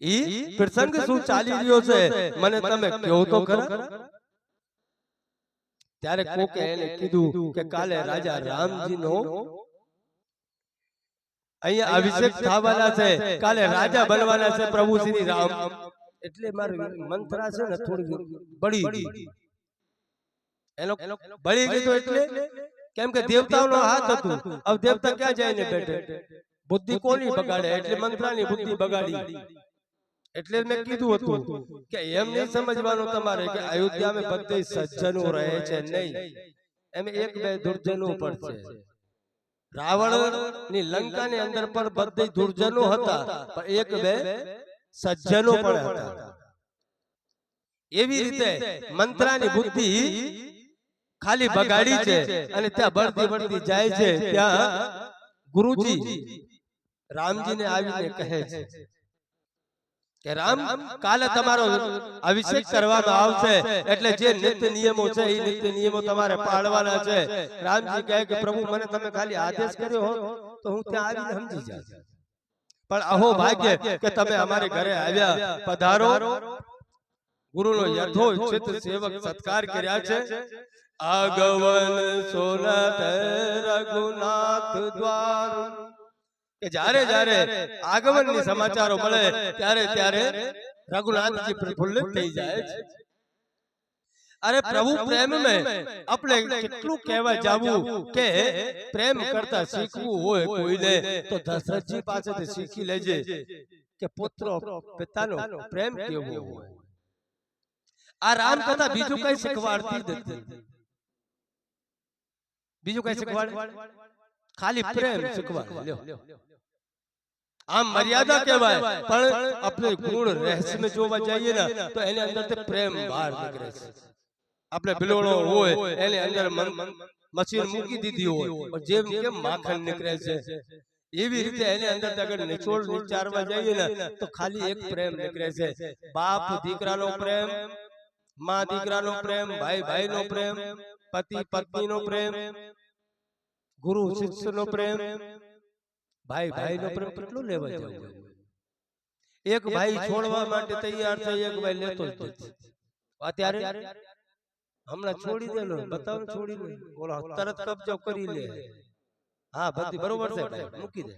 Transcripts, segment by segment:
ઈ પ્રસંગ શું ચાલી રહ્યો છે મને તમે કહો તો ખરા ત્યારે કોકે એને કીધું કે કાલે રાજા રામજીનો અહીંયા અભિષેક થવાના છે કાલે રાજા બનવાના છે પ્રભુ શ્રી રામ એટલે મારી મંત્રા છે ને થોડી બળી ગઈ એનો બળી ગઈ તો એટલે કેમ કે દેવતાઓનો હાથ હતું હવે દેવતા ક્યાં જાય ને બેઠે બુદ્ધિ કોની બગાડે એટલે મંત્રાની બુદ્ધિ બગાડી એટલે મેં કીધું હતું કે એમ નહીં સમજવાનું તમારે કે અયોધ્યામાં બધે સજ્જનો રહે છે નહીં. એમ એક બે દુર્જનો પણ છે. રાવણની લંકા ની અંદર પણ બધે દુર્જનો હતા પણ એક બે સજ્જનો પણ હતા. એવી રીતે મંત્રાની બુદ્ધિ ખાલી બગાડી છે અને ત્યાં બળતી બળતી જાય છે ત્યાં ગુરુજી રામજીને આવીને કહે છે. કે રામ કાલે તમારો અભિષેક કરવામાં આવશે. એટલે જે નિત્ય નિયમો છે એ નિત્ય નિયમો તમારે પાળવાના છે. રામજી કહે કે પ્રભુ મને તમે ખાલી આદેશ કર્યો હોત તો હું ત્યાં આવીને સમજી જાત. પણ અહો ભાગ્ય કે તમે અમારે ઘરે આવ્યા પધારો. ગુરુનો યથોચિત સેવક સત્કાર કર્યા છે. આગવન સોનત રઘુનાથ દ્વાર. કે જ્યારે જ્યારે આગમનની સમાચારો મળે ત્યારે ત્યારે રઘુનાથજી પ્રફુલ્લિત થઈ જાય છે અરે પ્રભુ પ્રેમ में આપણે કેટલું કહેવા જાવું કે પ્રેમ કરતા શીખવું હોય કોઈને તો દશરથજી પાસેથી શીખી લેજે કે પુત્ર પિતાનો પ્રેમ કેવો હોય આ રામ કથા બીજું કઈ શીખવાડતી જ નથી બીજું કઈ શીખવાડે ખાલી પ્રેમ શીખવાડે લ્યો આમ મર્યાદા કહેવાય. પણ આપણે ગુણ રહસ્ય જોવા જઈએ ને તો એની અંદર પ્રેમ બહાર નીકળે છે. આપણે બિલોડો હોય એની અંદર મશીન મૂકી દીધી હોય. જેમ કે માખણ નીકળે છે એવી રીતે એની અંદર આગળ નિચોડ વિચારવા જઈએ ને તો ખાલી એક પ્રેમ નીકળે છે. બાપ દીકરાનો પ્રેમમાં દીકરાનો પ્રેમ ભાઈ ભાઈનો પ્રેમ પતિ પત્નીનો પ્રેમ ગુરુ શિષ્યનો પ્રેમ ભાઈ ભાઈનો પ્રેમ કેટલો લેવા જવું એક ભાઈ છોડવા માટે તૈયાર છે એક ભાઈ લેતો જ નથી. અત્યારે હમણાં છોડી દેલો બતાવ છોડી દે બોલો તરત કબજો કરી લે. હા બધી બરોબર છે ભાઈ મૂકી દે.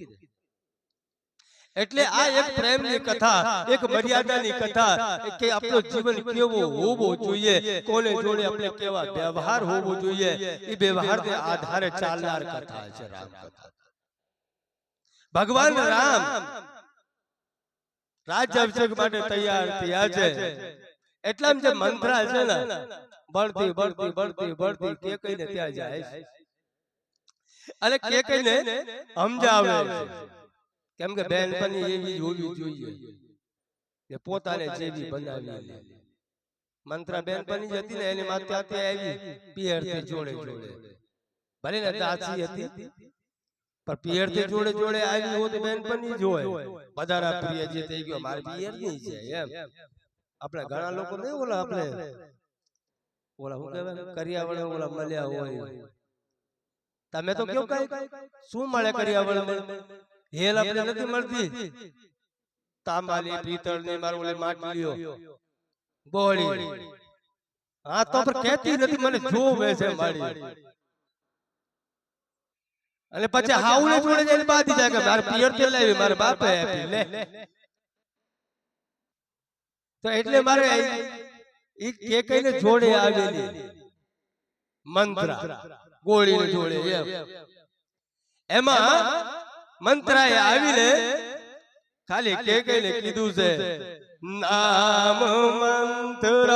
એટલે આ એક પ્રેમની કથા એક મર્યાદાની કથા કે આપણો જીવન કેવો હોવો જોઈએ કોને જોડે આપણે કેવા વ્યવહાર હોવો જોઈએ એ વ્યવહારને આધારે ચાલનાર કથા છે રામ કથા ભગવાન રામ. રાજ્યાભિષેક માટે તૈયાર થયા છે. એટલા જે મંત્રા છે ને બળતી બળતી બળતી બળતી કે કઈને ત્યાં જાય છે. અને કે કઈને સમજાવે છે. કેમ કે બેનપણી એવી હોવી જોઈએ. કે પોતાને જેવી બનાવી લે. મંત્રા જ હતી ને એની માતા ત્યાં આવી પિયર જોડે જોડે. ભલે ને દાસી હતી. પણ પિયરથી જોડે જોડે આવી હોત બેનપણી જ હોય. વધારા પ્રિય જે થઈ ગયો મારે પિયરની છે એમ. આપણે ઘણા લોકો નહીં ઓલા આપણે ઓલા હું કહેવાય? કરિયાવળ ઓલા મળ્યા હોય. તમે તો કેવું કઈ શું મળે કરિયાવળ હેલ આપણે નથી મળતી. તાંબાની પિત્તળની મારું ઓલે માટલીઓ. ગોળી હા તો કેતી નથી મને જોવે છે મારી. અને પછી હાઉને જોડે જઈને બાંધી જાય કે મારે પિયર તે લાવી મારે બાપે આપી લે. તો એટલે મારે ઈ કે કઈને જોડે આવેલી. મંત્ર. ગોળી જોડે એમ. એમાં. મંત્રાએ આવીને ખાલી કે કઈને કીધું છે નામ મંત્ર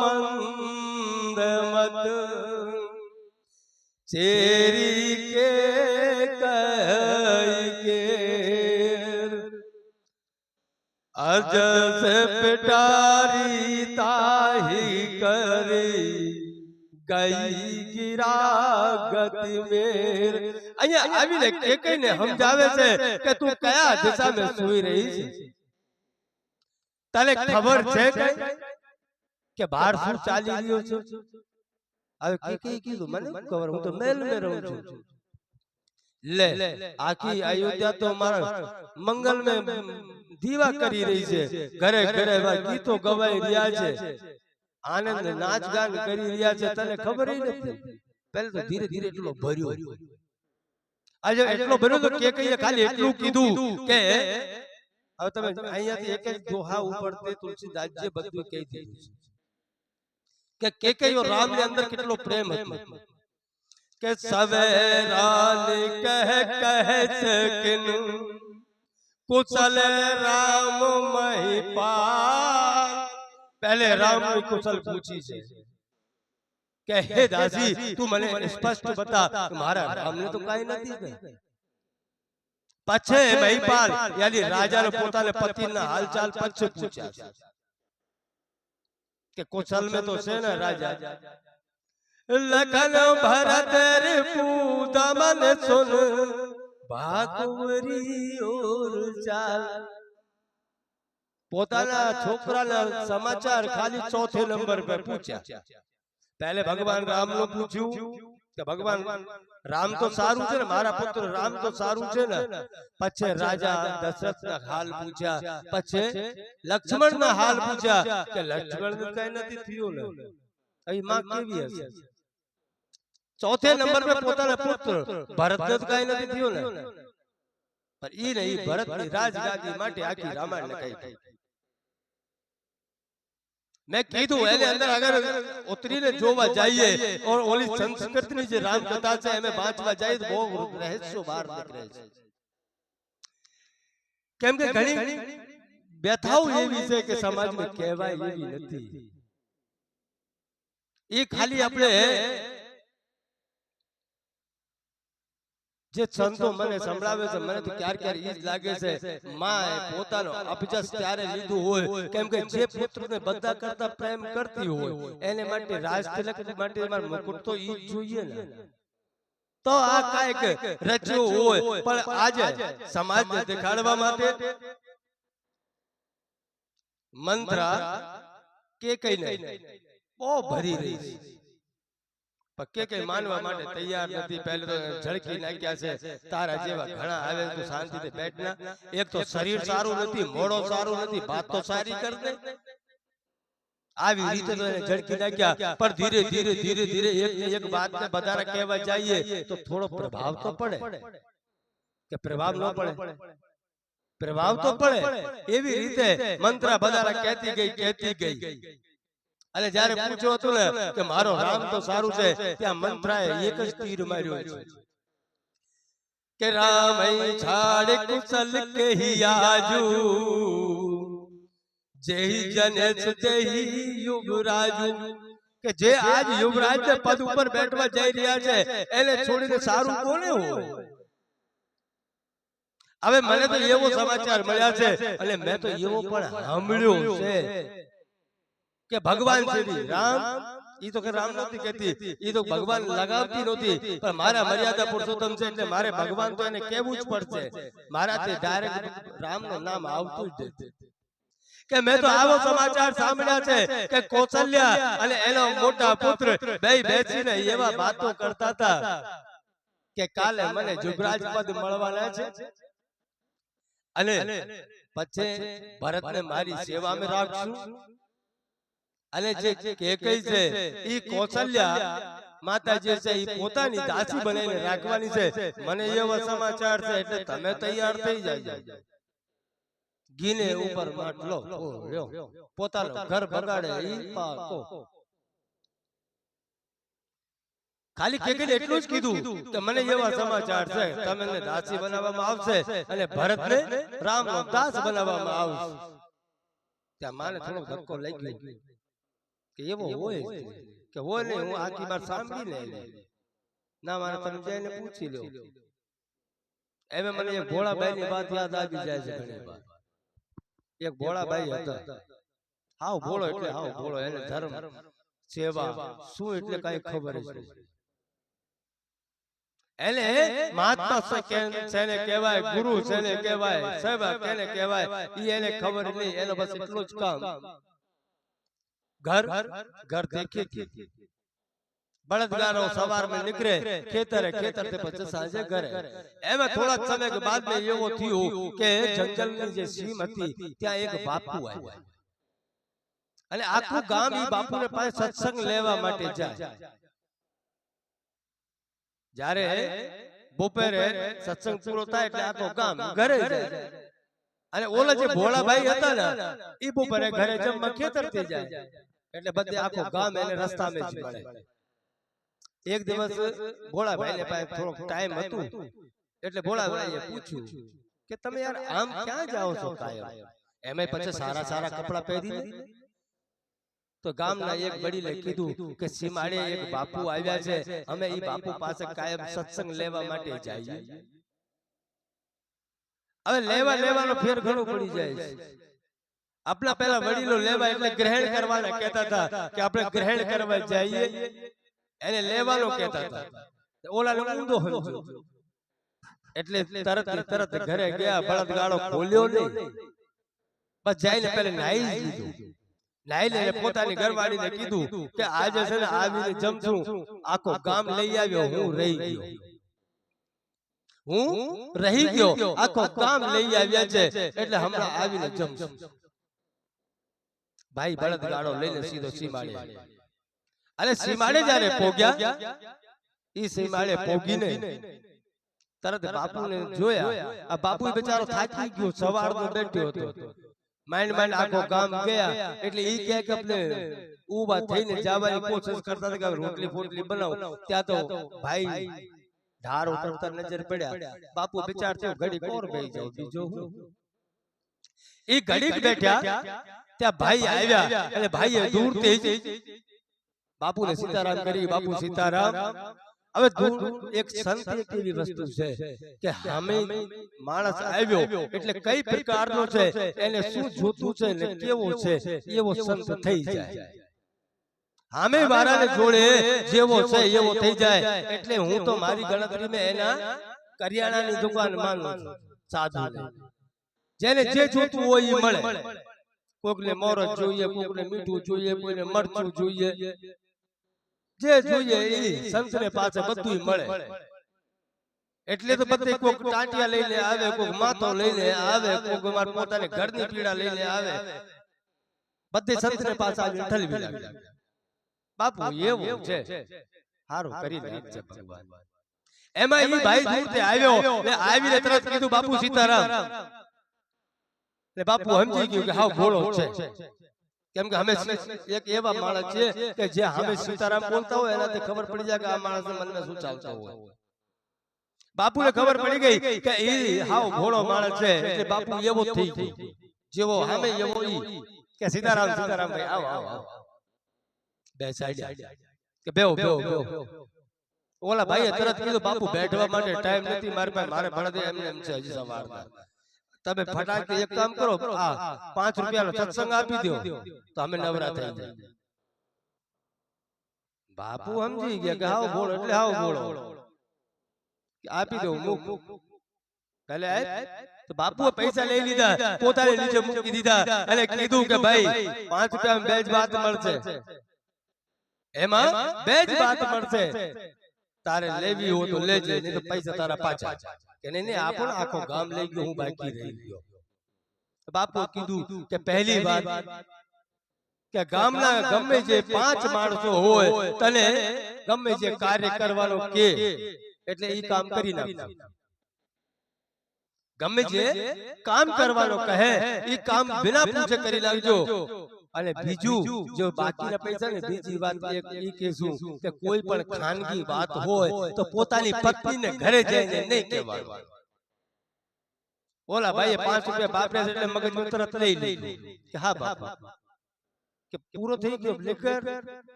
મંદ મત. ચેરી પટારી તાહી કરી ગઈ ગિરા ગતિ મેર અહીંયા આવીને કે કઈને સમજાવે છે કે તું કયા દિશામાં સૂઈ રહી છે તને ખબર છે કઈ કે બહાર શું ચાલી રહ્યો છે હવે કે કઈ કીધું મને ખબર હું તો મહેલ મેં રહું છું લે આખી અયોધ્યા તો મારા મંગલ में દીવા કરી રહી છે. ઘરે ઘરે ગીતો ગવાઈ રહ્યા છે. આનંદ નાચ ગાન કરી રહ્યા છે. તને ખબર નથી? પહેલા તો ધીરે ધીરે એટલો ભર્યો. આજે એટલો ભર્યો તો કે કઈ ખાલી એટલું કીધું કે હવે તમે અહીંયાથી એક જ દોહા ઉપર તુલસીદાસ જે બધું કહી દીધું છે. કે કેકૈયો રામની અંદર કેટલો પ્રેમ હતો. કે સવેરાલ કહ કહ સકિન કુશલ રામ મહિપાલ પહેલે રામની કુશલ પૂછી છે કે હે દાસી તું મને સ્પષ્ટ બતા કે મારા રામને તો કાઈ નથી કહે પછી મહિપાલ યાની રાજાને પોતાને પતિના હાલચાલ પછી પૂછ્યા છે કે કૌશલ में तो છે ને રાજા લખન ભરત પૂતા મન સુન ભાગવરી ઓર ચાલ પોતાના છોકરાના સમાચાર ખાલી ચોથે નંબર પર પૂછ્યા પહેલે ભગવાન રામનું પૂછ્યું કે ભગવાન રામ તો સારું છે ને મારા પુત્ર રામ તો સારું છે ને પછી રાજા દશરથ ના હાલ પૂછ્યા પછી લક્ષ્મણ ના હાલ પૂછ્યા કે લક્ષ્મણ ને કઈ નથી થયું ને અહીં માં કેવી હશે ચોથે નંબર પર પોતાના પુત્ર ભરત ને કઈ નથી થયું ને પણ ઈ ને ઈ ભરતની રાજગાદી માટે આખી રામાયણ લખાઈ મેં કીધું એને અંદર અગર ઉતરીને જોવા જઈએ और ઓલી સંસ્કૃતની જે રામ કથા છે એમે વાંચવા જઈએ તો બહુ રહસ્યો બહાર નીકળે છે કેમ કે ઘણી વ્યથાઓ એવી છે કે સમાજમાં કહેવાય એવી નથી એ ખાલી આપણે જે સંતો મને સંભળાવે છે મને તો ક્યાર ક્યાર ઈ જ લાગે છે માએ પોતાનો અપજસ ત્યારે લીધું હોય. કેમ કે જે પુત્રને બધા કરતા પ્રેમ કરતી હોય એને માટે રાજ તિલક માટે મારો મુકુટ તો ઈ જોઈએ ને. તો આ કાઈક રચ્યું હોય. પણ આજે સમાજને દેખાડવા માટે મંત્રા કે કઈ નહીં. બહુ ભરી રહી છે. પક્કે કઈ માનવા માટે તૈયાર નથી. પહેલે તો ઝડકી નાખ્યા છે. તારા જેવા ઘણા આવે તો શાંતિથી બેઠના. એક તો શરીર સારું નથી મોડો સારું નથી વાત તો સારી કર દે આવી રીતે તો એને ઝળકી નાખ્યા. પણ ધીરે ધીરે ધીરે ધીરે એક ને એક વાત ને બધાને કહેવા જઈએ તો થોડો પ્રભાવ તો પડે. કે પ્રભાવ ન પડે. પ્રભાવ તો પડે. એવી રીતે મંત્ર બધાને કહેતી ગઈ કહેતી ગઈ. અને જયારે પૂછ્યું હતું ને કે મારો રામ તો સારું છે ત્યાં મંત્રાએ એક જ તીર માર્યો છે. કે રામ છાડ કુશલ કહિયાજુ જેહી જનેશ જેહી યુવરાજુ. કે જે આજ યુવરાજ ને પદ ઉપર બેઠવા જઈ રહ્યા છે એને છોડીને સારું કોને હોય? હવે મને તો એવો સમાચાર મળ્યા છે અને મેં તો એવો પણ સાંભળ્યો છે. કે ભગવાન શ્રી રામ ઈ તો કે રામ નથી કહેતી. ઈ તો ભગવાન લગાવતી નહોતી. પણ મારા મર્યાદા પુરુષોત્તમ છે એટલે મારે ભગવાન તો એને કહેવું જ પડશે. મારાથી ડાયરેક્ટ રામનું નામ આવતું જ નથી. કે મેં તો આવો સમાચાર સાંભળ્યા છે કે કોસલ્યા અને એનો મોટા પુત્ર બે બેસીને એવા વાતો કરતા હતા કે કાલે મને જુગરાજ પદ મળવાના છે. અને પછી ભરતને મારી સેવામાં રાખશું. અને જે કેકઈ છે એ કૌશલ્યા માતાજી છે એ પોતાની દાસી બનાવીને રાખવાની છે. મને એવો સમાચાર છે એટલે તમે તૈયાર થઈ જાય ગીને ઉપર માટલો પોતાનો ઘર બગાડે ઈ પાકો. ખાલી કેકઈને એટલું જ કીધું કે મને એવા સમાચાર છે તમને દાસી બનાવવામાં આવશે અને ભરતને રામનો દાસ બનાવવામાં આવશે. ત્યાં માને થોડો ધક્કો લઈ ગયો. કે એવો હોય કે હોય ને હું આખી બાર સાંભળી લે ના મારે તમે જઈને પૂછી લો. એમે મને એક ભોળાભાઈ ની વાત યાદ આવી જાય છે ઘણી વાર. એક ભોળાભાઈ હતા. હાવ ભોળો એટલે હાવ ભોળો એને ધર્મ સેવા. શું એટલે કઈ ખબર નહીં એને મહાત્મા છે કે- શેને કહેવાય ગુરુ શેને કહેવાય સેવા કેને કહેવાય. ઈ એને ખબર નહીં એનો બસ એટલું જ કામ. ઘર ઘર દેખે કે બળદગારો સવારમાં નીકળે ખેતરે ખેતરથી પછી સાંજે ઘરે એમાં થોડા જ સમય કે બાદ મેં એવો થયું કે જંગલની જે સીમ હતી ત્યાં એક બાપુ આવ્યા અને આખું ગામ ઈ બાપુને પાસે સત્સંગ લેવા માટે જાય જ્યારે બપોરે સત્સંગ પૂરો થાય એટલે આખો ગામ ઘરે જાય અને ઓલા જે ભોળાભાઈ હતા ને ઈ બપોરે ઘરે જમવા ખેતરથી જાય એટલે બધે આખો ગામ એને રસ્તામાં જ મળે એક દિવસ ભોળાભાઈ ને પાસે થોડોક ટાઈમ હતું. એટલે ભોળાભાઈએ પૂછ્યું કે તમે યાર આમ ક્યાં જાઓ છો કાયમ? એમે પછી સારા સારા કપડા પહેરીને તો ગામના એક વડીલે કીધું કે સીમાડે એક બાપુ આવ્યા છે. અમે ઈ બાપુ પાસે કાયમ સત્સંગ લેવા માટે જઈએ. હવે લેવા લેવાનો ફેર ઘણો પડી જાય છે. આપણા પેલા વડીલો લેવા એટલે ગ્રહણ કરવાના કહેતા હતા કે આપણે ગ્રહણ કરવા જઈએ. એને લેવાનો કહેતા હતા. ઓલા ઊંધો હોય એટલે તરત તરત ઘરે ગયા બળદગાડો ખોલ્યો નહીં. બસ જઈને પેલે નાઈ લીધું. નાઈ લઈને પોતાની ઘરવાળીને કીધું કે આજે છે ને આવીને જમશું. આખો ગામ લઈ આવ્યો હું રહી ગયો. હું રહી ગયો. આખો ગામ લઈ આવ્યા છે. એટલે હમણાં આવીને જમશું. ભાઈ બળદગાડો લઈને સીધો સીમાડે. અરે સીમાડે જ્યારે પોગ્યા ઈ સીમાડે પોગીને તરત બાપુને જોયા. આ બાપુ બિચારો થાકી ગયો સવારનો બેઠ્યો હતો. માઇન્ડ માઇન્ડ આખો ગામ ગયા. એટલે ઈ કહે કે આપણે ઊભા થઈને જવાની કોશિશ કરતા હતા કે રોટલી ફોટલી બનાવો. ત્યાં તો ભાઈ ધાર ઉતરતા નજર પડ્યા. બાપુ બિચાર થયો ઘડી કોર બેહી જાવ બીજો હું. ઈ ઘડીક બેઠ્યા ત્યાં ભાઈ આવ્યા એટલે ભાઈએ દૂરથી બાપુને સીતારામ કરી બાપુ સીતારામ. હવે એક સંત એક એવી વસ્તુ છે કે સામે માણસ આવ્યો એટલે કઈ પ્રકારનો છે એને શું જોતું છે ને કેવો છે એવો સંત થઈ જાય. હામે વાળાને જોડે જેવો છે એવો થઈ જાય. એટલે હું તો મારી ગણતરીમાં એના કરિયાણાની દુકાન માનું છું. સાધુ જેને જે જોતું હોય એ મળે કોકને મોરસ જોઈએ કોકને મીઠું જોઈએ કોઈને મરચું જોઈએ. જે જોઈએ એ સંતને પાસે બધું મળે. એટલે તો બધે કોક ટાંટિયા લઈને આવે કોક માથો લઈને આવે કોક માર પોતાની ઘરની પીડા લઈને આવે. બધે સંતને પાસે આવી ઠલવી લાગે. બાપુ એવું છે. સારું કરી નાખજે ભગવાન. એમાં એ ભાઈ દૂરથી આવ્યો ને આવીને તરત કીધું બાપુ સીતારામ. એટલે બાપુ સમજી ગયું કે હાવ ભોળો છે કેમ કે અમે એક એવા માણસ છે કે જે અમે સીતારામ બોલતા હોય એનાથી ખબર પડી જાય કે આ માણસ મનમાં શું ચાલતું હોય બાપુને ખબર પડી ગઈ કે એ હાવ ભોળો માણસ છે એટલે બાપુ એવો જ થઈ ગયો જેવો સામે એવો ઈ કે સીતારામ સીતારામ ભાઈ આવો આવો આવો. બે સાઈડ કે બેહો બેહો બેહો ઓલા ભાઈએ તરત કીધું બાપુ બેઠવા માટે ટાઈમ નથી મારી પાસે મારે ભણતી એમને એમ છે હજી સવારના તમે ફટાકથી એક કામ કરો આ પાંચ રૂપિયાનો સત્સંગ આપી દો તો અમે નવરા થઈ જાય બાપુ સમજી ગયા કે હાવ ભોળો એટલે હાવ ભોળો કે આપી દો મુક પેલે આય તો બાપુએ પૈસા લઈ લીધા પોતાને નીચે મૂકી દીધા અને કીધું કે ભાઈ પાંચ રૂપિયા બે જ વાત મળશે એમાં બે જ વાત મળશે તારે લેવી હોય તો લેજે નહીં તો પૈસા તારા પાછા કે નહીં નહીં આ પણ આખો ગામ લઈ ગયો હું બાકી રહી ગયો. બાપુ કીધું કે પહેલી વાત કે ગામના ગમે જે પાંચ માણસો હોય તને ગમે જે કાર્ય કરવાનો કે એટલે એ કામ કરી નાખ. ગમે જે કામ કરવાનો કહે એ કામ બિના પૂછે કરી નાખજો અને બીજું જો બાકીના છે ને બીજી વાત એક ઈ કહેશું કે કોઈ પણ ખાનગી વાત હોય તો પોતાની પત્નીને ઘરે જઈને નહીં કહેવાનું ઓલા ભાઈએ પાંચ રૂપિયા બાપરે એટલે મગજ તરત લઈ લઈ કે હા બાપા. કે પૂરો થઈ ગયો લેકર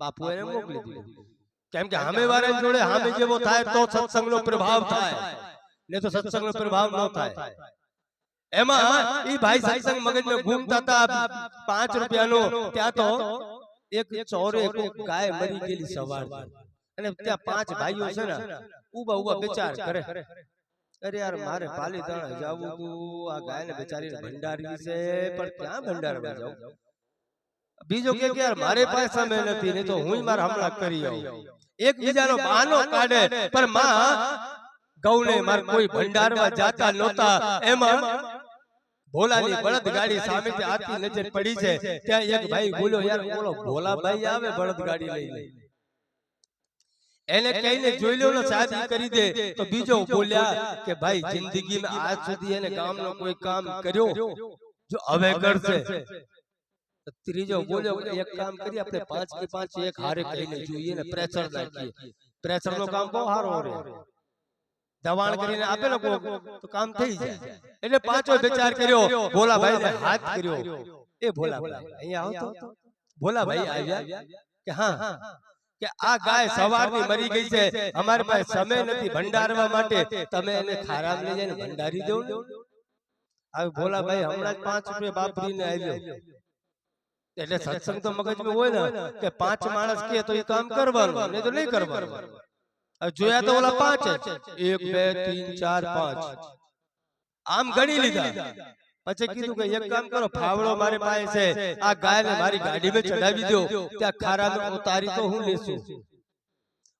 બાપુ એને મોકલી દીધું. કેમ કે સામે વાળા જોડે સામે જેવો થાય તો સત્સંગનો પ્રભાવ થાય. ને તો સત્સંગનો પ્રભાવ ન થાય. એમાં એ ભાઈ સત્સંગ મગજમાં ઘૂમતા હતા પાંચ રૂપિયાનો ત્યાં તો એક ચોરે ગાય મરી ગયેલી સવાર અને ત્યાં પાંચ ભાઈઓ છે ને ઊભા ઊભા વિચાર કરે. અરે યાર મારે પાલીતાણા જવું તું આ ગાયને બેચારીને ભંડારી છે પણ ક્યાં ભંડારવા જાઉં બીજો કે યાર મારે પાસે સમય નથી નહીં તો હું મારા હમણાં કરી આવું. એકબીજાનો બહાનો કાઢે પણ માં ગૌને માર કોઈ ભંડારમાં જાતા નહોતા એમાં ભોલાની બળદ ગાડી સામેથી આતી નજર પડી છે. ત્યાં એક ભાઈ બોલ્યો યાર બોલો ભોલાભાઈ આવે બળદ ગાડી લઈને. એને કહીને જોઈ લો ને સાહેબ કરી દે તો બીજો બોલ્યા કે ભાઈ જિંદગીમાં આજ સુધી એને ગામનો કોઈ કામ કર્યો? જો હવે કરશે. ત્રીજો બોલ્યો એક કામ કરી આપણે પાંચ કે પાંચ એક હારે કહીને જોઈએ ને પ્રેશર નાખીએ. પ્રેશર નો કામ બહુ સારો રે દબાણ કરીને આપે કોક તો કામ થઈ જાય. એટલે પાંચો વિચાર કર્યો ભોલાભાઈ હાથ કર્યો. એ ભોલાભાઈ અહીંયા આવતો તો ભોલાભાઈ આવ્યા? કે હા કે આ ગાય સવારની મરી ગઈ છે. અમારી પાસે સમય નથી ભંડારવા માટે. તમે એને ખારામ લઈ જઈને ભંડારી દો. હવે ભોલાભાઈ હમણાં જ પાંચ રૂપિયા બાપરીને આવ્યો. એટલે સત્સંગ તો મગજમાં હોય ને કે પાંચ માણસ કે તો એ કામ કરવાનું નહીં તો નહીં કરવાનું. જોયા તો ઓલા પાંચ જ. એક બે ત્રણ ચાર પાંચ. આમ ગણી લીધા. પછી કીધું કે એક કામ કરો ફાવડો મારી પાસે છે આ ગાયને મારી ગાડીમાં ચડાવી દો. ત્યાં ખારામાં ઉતારી તો હું લેશું.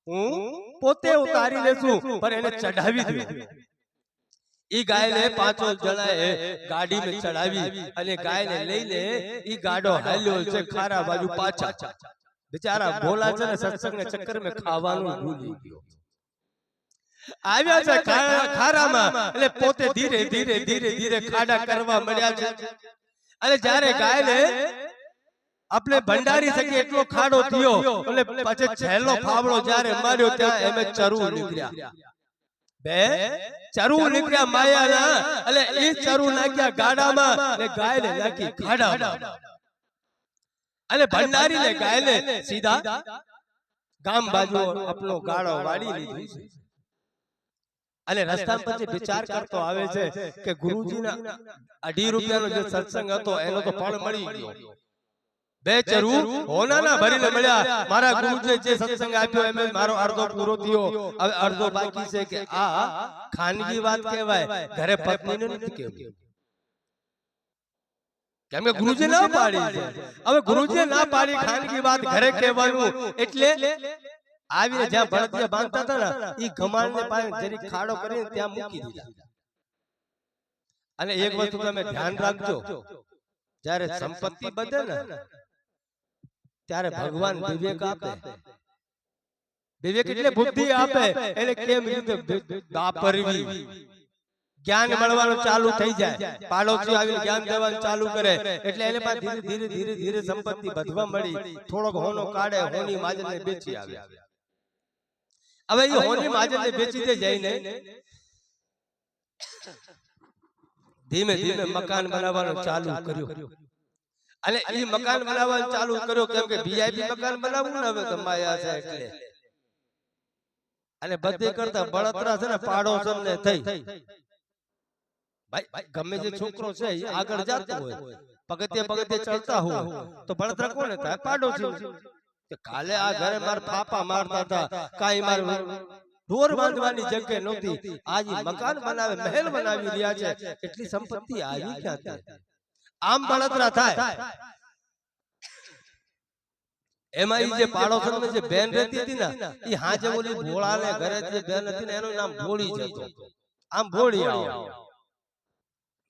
હું પોતે ઉતારી લેશું પણ એને ચડાવી દઉં ઈ ગાયને પાંચો જણાએ ગાડીમાં ચડાવી અને ગાયને લઈને ઈ ગાડો હાલ્યો છે ખારા બાજુ પાછા. બિચારા ભોલા છે ને સત્સંગને ચક્કરમાં ખાવાનું ભૂલી ગયો આવ્યા છે ખારામાં. એટલે પોતે ધીરે ધીરે ધીરે ધીરે ખાડા કરવા મળ્યા છે. અને જ્યારે ગાયને આપણે ભંડારી શકીએ એટલો ખાડો થયો એટલે પછી છેલ્લો ફાવડો જ્યારે માર્યો ત્યાં એમે ચરુ નીકળ્યા. બે ચરુ નીકળ્યા માયાના. એટલે એ ચરુ નાખ્યા ગાડામાં ને ગાયને નાખી ખાડામાં. અને ભંડારી ને ગાયને સીધા? ગામ બાજુ આપણો ગાળો વાળી લીધી છે. અને રસ્તા પછી વિચાર કરતો આવે છે કે ગુરુજીના અઢી રૂપિયાનો જે સત્સંગ હતો એનો તો ફળ મળી ગયો. બે ચરુ હોનાના ભરીને મળ્યા. મારા ગુરુજી જે સત્સંગ આપ્યો એમ મારો અડધો પૂરો થયો. હવે અડધો બાકી છે કે આ ખાનગી વાત કહેવાય ઘરે પત્નીને નથી કહેવું. કેમ કે ગુરુજી ના પાડી છે. હવે ગુરુજી ના પાડી ખાનગી વાત ઘરે કહેવાનું એટલે આવીને જ્યાં ભરતીય બાંધતા હતા ને ઈ ગમાણને પાસે જરી ખાડો કરીને ત્યાં મૂકી દીધા. અને એક વસ્તુ તમે ધ્યાન રાખજો જ્યારે સંપત્તિ બધે ને ત્યારે ભગવાન વિવેક આપે. વિવેક એટલે બુદ્ધિ આપે એટલે કેમ રીતે વાપરવી જ્ઞાન મળવાનું ચાલુ થઈ જાય. પાડોશી આવીને જ્ઞાન દેવાનું ચાલુ કરે. એટલે એને પાસે ધીરે ધીરે ધીરે ધીરે સંપત્તિ વધવા મળી. થોડોક હોનો કાઢે હોની માજરને બેચી આવે. હવે એ હોની માજરને બેચી દે જઈને ધીમે ધીમે મકાન બનાવવાનું ચાલુ કર્યું. અને એ મકાન બનાવવાનું ચાલુ કર્યો કેમ કે વીઆઈપી મકાન બનાવવું ને હવે કમાયા છે એટલે. અને બધે કરતા બળતરા છે ને પાડોશમ ને થઈ. ભાઈ ગમે જે છોકરો છે એ આગળ જતો હોય. પગથિયે પગથિયે ચડતા હોય. તો બળતરા કોને થાય? પાડોશી કે કાલે આ ઘરે માર ફાપા મારતા હતા. કાઈ માર ઢોર બાંધવાની જગ્યા નહોતી. આજે મકાન બનાવે મહેલ બનાવી રહ્યા છે. એટલી સંપત્તિ આવી ક્યાંથી આમ બળતરા થાય. એમાં જે પાડોશમાં જે બેન રહેતી હતી ને એ હાજે ઓલી ભોળાને ઘરે જે બેન હતી ને એનું નામ ભોળી જ આમ ભોળી આવો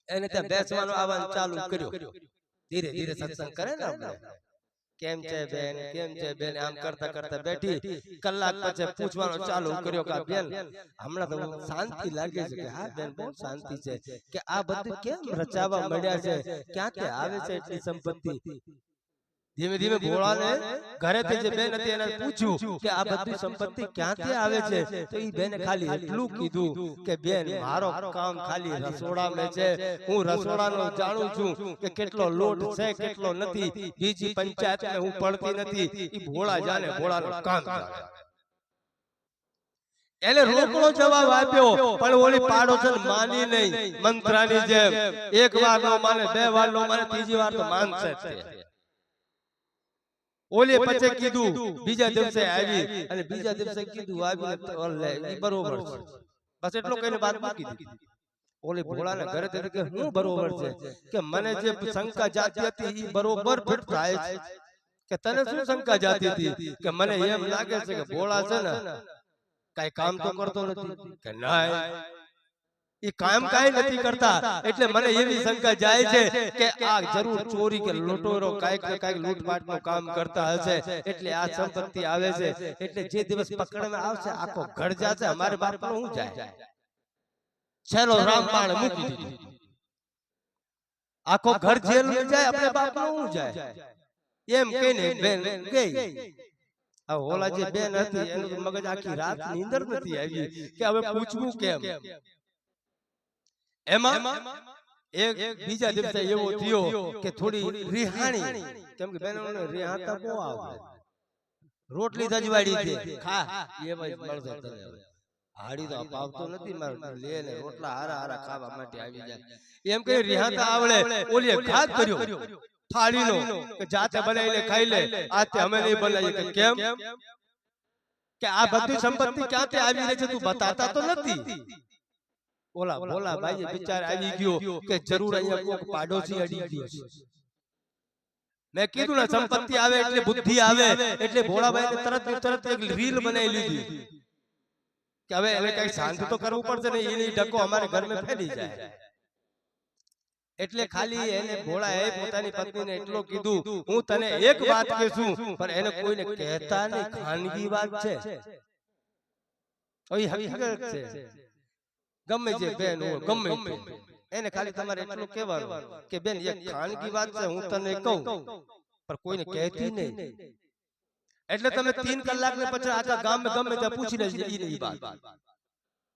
એને ત્યાં બેસવાનું આવવાનું ચાલુ કર્યું. ધીરે ધીરે સત્સંગ કરે ને આપણે? કેમ છે બેન? કેમ છે બેન? આમ કરતા કરતા બેઠી. કલાક પછી પૂછવાનું ચાલુ કર્યો કે બેન હમણાં તો શાંતિ લાગે છે કે હા બેન બહુ શાંતિ છે કે આ બધું કેમ રચાવા મળ્યા છે? ક્યાંથી આવે છે એટલી સંપત્તિ? ધીમે ધીમે ભોળાને ઘરેથી જે બેન હતી એને પૂછ્યું કે આ બધી સંપત્તિ ક્યાંથી આવે છે? તો એ બેને ખાલી એટલું કીધું કે બેન મારો કામ ખાલી રસોડામાં છે. હું રસોડાનો જાણું છું કે કેટલો લોટ છે કેટલો નથી. બીજી પંચાયતને હું પડતી નથી. એ ભોળા જાને ભોળાનું કામ એને રોકડો જવાબ આપ્યો પણ ઓલી પાડોશન માની નહીં. મંત્રાની જેમ એક વાર નો માને બે વાર નો માને ત્રીજી વાર તો માનશે. ઓલે પછી કીધું બીજા દિવસે આવી. અને બીજા દિવસે કીધું આવી બરોબર છે. બસ એટલો કઈને વાત મૂકી દીધી. ઓલે ભોળાને ઘરે તેને કે હું બરોબર છે? કે મને જે શંકા જાતી હતી ઈ બરોબર ફિટ થાય છે? કે તને શું શંકા જાતી હતી? કે મને એમ લાગે છે કે ભોળા છે ને? કઈ કામ તો કરતો નથી. કે ના એ કાયમ કાંઈ નથી કરતા. એટલે મને એવી શંકા જાય છે કે આ જરૂર ચોરી કે લૂંટોરો કાંઈક ને કાંઈક લૂંટમાટનું કામ કરતા હશે. એટલે આ સંપત્તિ આવે છે. એટલે જે દિવસ પકડવામાં આવશે આખો ઘર જાશે અમારે બાપનો હું જાય. છેલ્લો રામબાણ મૂકી દીધો. આખો ઘર જેલ જાય આપણે બાપનો હું જાય. એમ કહીને બેન ગઈ. આ હોલા જે બેન હતી એનું મગજ આખી રાત નીંદર નથી આવી કે હવે પૂછવું કેમ એમાં એક બીજા દિવસે એવો થયો કે થોડી રિહાણી કેમ કે બેનોને રિહાતા કો આવે રોટલી ધજવાડી છે. ખા એ ભાઈ મળશે તને હાડી તો અપાવતો નથી મારે લે ને રોટલા હારા હારા ખાવા માટે આવી જાય. એમ કે રિહાતા આવડે. ઓલી ઘાત કર્યો. થાળીનો. કે જાતે બનાવીને ખાઈ લે. આતે અમે નહીં બનાવીએ કે કેમ? કે આ બધી સંપત્તિ ક્યાંથી આવી રહી છે તું બતાતા તો નથી. ઓલા ભોલા ભાઈ બિચાર આવી ગયો કે જરૂર અહીંયા કોક પાડોશી અડી ગયો છે. મેં કીધું ને સંપત્તિ આવે એટલે બુદ્ધિ આવે એટલે ભોળાભાઈ તરત તરત એક રીલ બનાવી લીધી. કે હવે એને કઈ શાંત તો કરવું પડશે ને એની ડકો અમારે ઘરમાં ફેલી જાય. એટલે ખાલી એને ભોળા એ પોતાની પત્નીને એટલો કીધું હું તને એક વાત કહેશું પણ એને કોઈને કહેતા નહીં ખાનગી વાત છે. હવે હકીકત છે. ગમે જે બેન હોય ગમે તે. એને ખાલી તમારે એટલું કહેવાનું કે બેન એક ખાનગી વાત છે હું તને કહું. પણ કોઈને કહેતી નહીં. એટલે તમે તીન કલાક ને પછી આખા ગામ ગમે ત્યાં પૂછી લેજો ઈ ને ઈ વાત.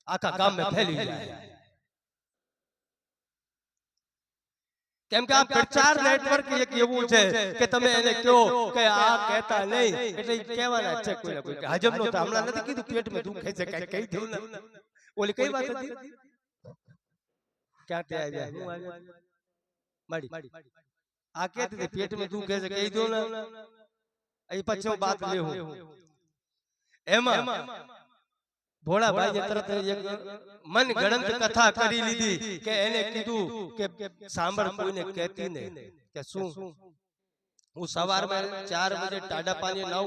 આખા ગામ ફેલી જાય. કેમ કે આ પ્રચાર નેટવર્ક એક એવું છે કે તમે એને કહો કે આ કહેતા નહીં. એટલે ઈ કહેવાના જ છે કોઈ. ને કોઈ કે હજમ નો હમણાં નથી કીધું પેટમાં દુખે છે કઈ કહી દઉં ને ઓલી કઈ વાત હતી? ક્યાં તે આવ્યા હું આવ્યો માડી આ કહેતી હતી તું કહે છે કહી દો ને અહીં પછી હું લે હું એમાં ભોળા ભાઈએ તરત એક મન ગણંત કથા કરી લીધી કે એને કીધું કે સાંભળ કોઈને કહેતી ને કે શું? હું સવારમાં ચાર બજે ટાડા પાણી નાવ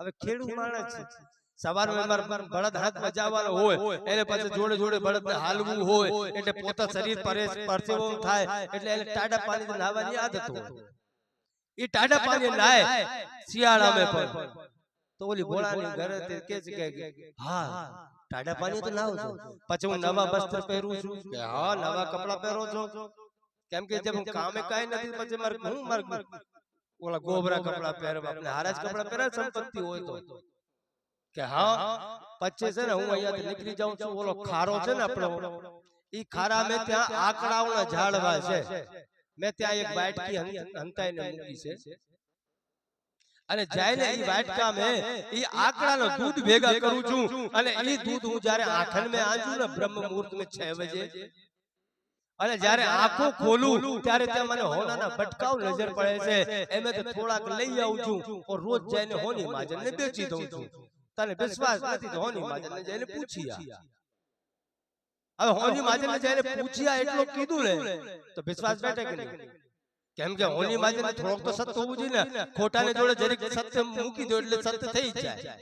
હવે ખેડૂત માણસ છે. બળદ હોય એને પછી જોડે જોડે બળદને હાલવું હોય એટલે પોતા શરીર પરે પરસેવો થાય એટલે એને ટાડા પાણી નાહવાની આદત હોય. એ ટાડા પાણી નાય શિયાળામાં પણ. તો ઓલી ભોળાની ઘરે કે છે કે હા ટાડા પાણી તો નાવ છું. પછી હું નવા વસ્ત્ર પહેરું છું કે હા નવા કપડા પહેરો છો. કેમ કે જેમ કામે કાઈ નથી પછી મારે હું મારે ઓલા ગોબરા કપડા પહેરવા આપણે હારા જ કપડા પહેરે સંપત્તિ હોય તો કે હા પછી છે ને હું અહીંયાથી નીકળી જાઉં છું ઓલો ખારો છે ને આપણો? ઈ ખારા મેં ત્યાં આકડાઓના ઝાડવા છે. મેં ત્યાં એક બાટકી હંતાઈને મૂકી છે. અને જઈને ઈ વાટકા મે ઈ આકડાનો દૂધ ભેગા કરું છું અને ઈ દૂધ હું જ્યારે આંખન મેં આંજુ ને બ્રહ્મ મુહૂર્ત મે 6 બજે અને જ્યારે આંખો ખોલું ત્યારે ત્યાં મને હોનાના ભટકાવ નજર પડે છે. એમે તો થોડાક લઈ આવું છું और રોજ જઈને હોની માજનને બેચી દઉં છું. તને વિશ્વાસ નથી તો હોની જઈને પૂછ્યા. હવે હોની માજનને જઈને પૂછ્યા એટલો કીધું ને તો વિશ્વાસ બેઠે કે નહીં? કેમ કે હોની માજને થોડોક તો સત્ય હોવું જોઈએ ને. ખોટાને જોડે જરીક સત્ય મૂકી દો એટલે સત્ય થઈ જાય.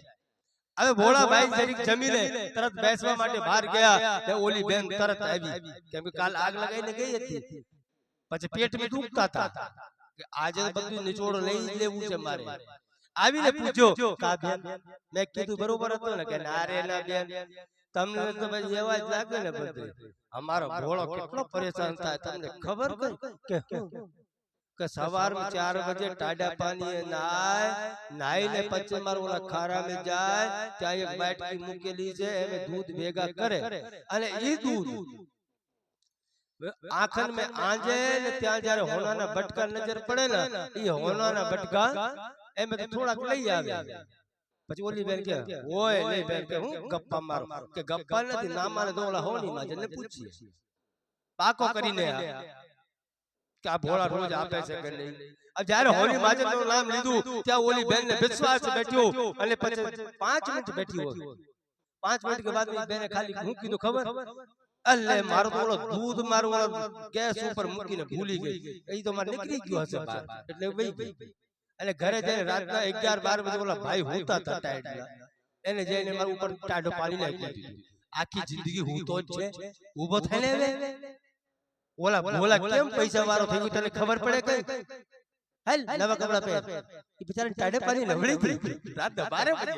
હવે ભોળા ભાઈ જરીક જમીને તરત બેસવા માટે બહાર ગયા તે ઓલી બેન તરત આવી. કેમ કે કાલ આગ લગાઈને ગઈ હતી. પછી પેટમાં દુખતા હતા. કે આજે બધું નિચોડ લઈ લેવું છે મારે આવીને પૂછ્યો કા બેન મેં કીધું બરોબર હતું. ને કે ના રે ના બેન. તમને તો ભાઈ એવા જ લાગે ને બધું. અમારો ભોળો કેટલો પરેશાન થાય તમને ખબર કે કે સવારમાં ચાર બજે ટાડા પાણી નાય નાઈને પછી મારું ઓલા ખારામાં જાય ત્યાં એક બાટકી મૂકેલી છે એને દૂધ ભેગા કરે. અને એ દૂધ. આખન મેં આંજે ને ત્યાં જયારે હોનાના ભટકા નજર પડે ને એ હોનાના બટકા એમે તો થોડાક લઈ આવે પછી ઓલી બેન કે ઓય નહીં બેન કે હું ગપ્પા મારો કે ગપ્પા નથી ના મારે તો ઓલા હોની માં જઈને પૂછીએ પાકો કરીને આ કે આ ભોળા રોજ આપે છે કે નહીં अब જ્યારે હોલી માજનનું નામ લીધું ત્યાં ઓલી બેન ને વિશ્વાસ બેઠ્યો અને પછી પાંચ મિનિટ બેઠી હોય પાંચ મિનિટ કે બાદ બેને ખાલી હું કીધું ખબર અલે મારો તો ઓલો દૂધ મારું ઓલો ગેસ ઉપર મૂકીને ભૂલી ગઈ એ તો મારે નીકળી ગયો હશે બહાર એટલે વહી ગઈ અને ઘરે જઈને રાતના 11 12 વાગે ઓલા ભાઈ હોતા હતા ટાઈટના એને જઈને મારા ઉપર ટાઢો પાડી દીધો. આખી જિંદગી હૂતો જ છે ઊભો થઈને ઓલા ઓલા કેમ પૈસા વાળો થઈ ગયો તને ખબર પડે કઈ? હાલ નવા કપડા પહેર. એ બિચારા ટાઢે પાડી નવડી ગઈ. રાતના 12 વાગે.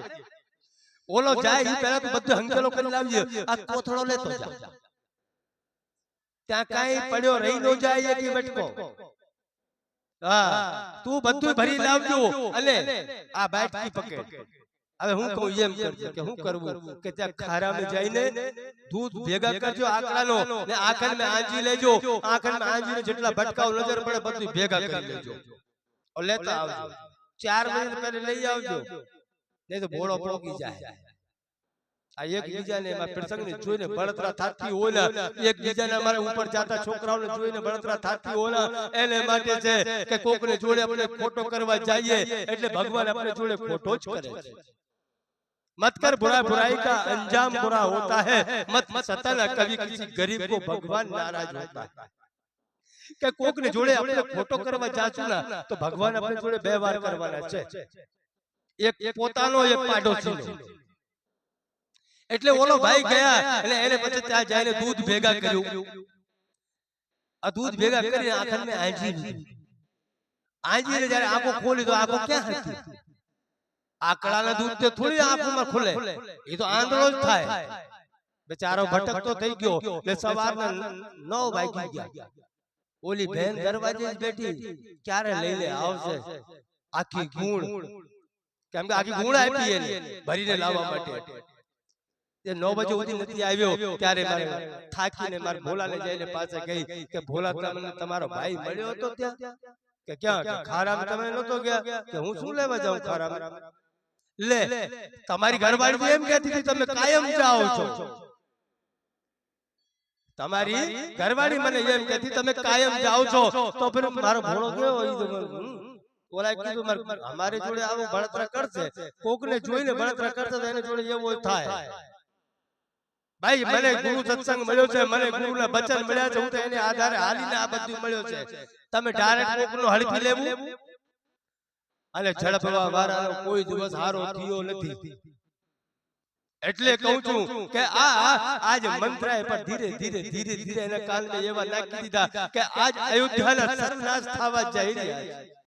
ઓલો જાય એ પહેલા તો બધું હંકેલો કરી લાવજે. આ કોથળો લેતો જા. ત્યાં કાઈ પડ્યો રહી ન જાય એકી બટકો હા તું બધું ભરી લાવજો. અને આ બાટકી પકડ. હવે હું કહું એમ કરજે કે હું કરવું કે ત્યાં ખારામાં જઈને દૂધ ભેગા કરજો આકડાનો ને આખણમાં આંજી લેજો. આખણમાં આંજીને જેટલા ભટકાવ નજર પડે બધું ભેગા કરી લેજો. લેતા આવજો. ચાર મહિના પહેલા લઈ આવજો. નહીં તો ભોળો પોગી જાય. આ એકબીજાને એમાં પ્રસંગને જોઈને બળતરા થાતી હોય ને એકબીજાને અમારા ઉપર જાતા છોકરાઓને જોઈને બળતરા થાતી હોય ને એને માટે છે કે કોકને જોડે આપણે ખોટો કરવા જઈએ એટલે ભગવાન આપણે જોડે ખોટો જ કરે છે मत कर बुरा बुराई का अंजाम बुरा होता है मत सताना कभी किसी गरीब को भगवान नाराज होता है કે કોકને જોડે આપણે ખોટો કરવા જાશું ના તો ભગવાન આપણે જોડે બે વાર કરવાના છે એક પોતાનો એક પાડોશીનો એટલે ઓલો ભાઈ ગયા. એટલે એને પછી ત્યાં જઈને દૂધ ભેગા કર્યું. આ દૂધ ભેગા કરીને આખર મેં આંજી લીધી. આંજીને જ્યારે આંખો ખોલી તો આંખો ક્યાં હતી આકડાના દૂધ તે થોડી આંખોમાં ખુલે. એ તો આંધળો જ થાય. બેચારો ભટકતો થઈ ગયો. એટલે સવારના નવ વાગી ગયા. ઓલી બેન દરવાજે જ બેઠી. ક્યારે લઈને આવશે? આખી ગુણ. કેમ કે આખી ગુણ આપી એને. ભરીને લાવવા માટે. એ નવ વાગે સુધી નથી આવ્યો ત્યારે મારે થાકીને મારે ભોલાને જઈને પાસે ગઈ કે ભોલા તમને તમારો ભાઈ મળ્યો હતો ત્યાં? કે ક્યાં? કે તમે નતો ગયા? કે હું શું લેવા જાઉં ખારામાં? લે તમારી ઘરવાળી એમ કહેતી હતી તમે કાયમ જાઓ છો. તમારી ઘરવાળી મને એમ કહેતી તમે કાયમ જાઓ છો. તો મારો ભોળો ગયો હમ. ઓલાએ કીધું મારે અમારી જોડે આવું બળતરા કરશે કોકને જોઈને બળતરા કરશે. તો એને જોડે એવું થાય ભાઈ મને ગુરુ સત્સંગ મળ્યો છે મને ગુરુના વચન મળ્યા છે હું તો એને આધારે હાલીને આ બધું મળ્યો છે. તમે ડાયરેક્ટ કોકનું હળખી લેવું? અને ઝડપવા વાળાનો કોઈ દિવસ હારો થયો નથી. એટલે કહું છું કે આ આજ મંત્રાય પર ધીરે ધીરે ધીરે ધીરે એના કાનને એવા નાખી દીધા કે આજ અયોધ્યાના સર્વનાશ થવા જઈ રહ્યા છે.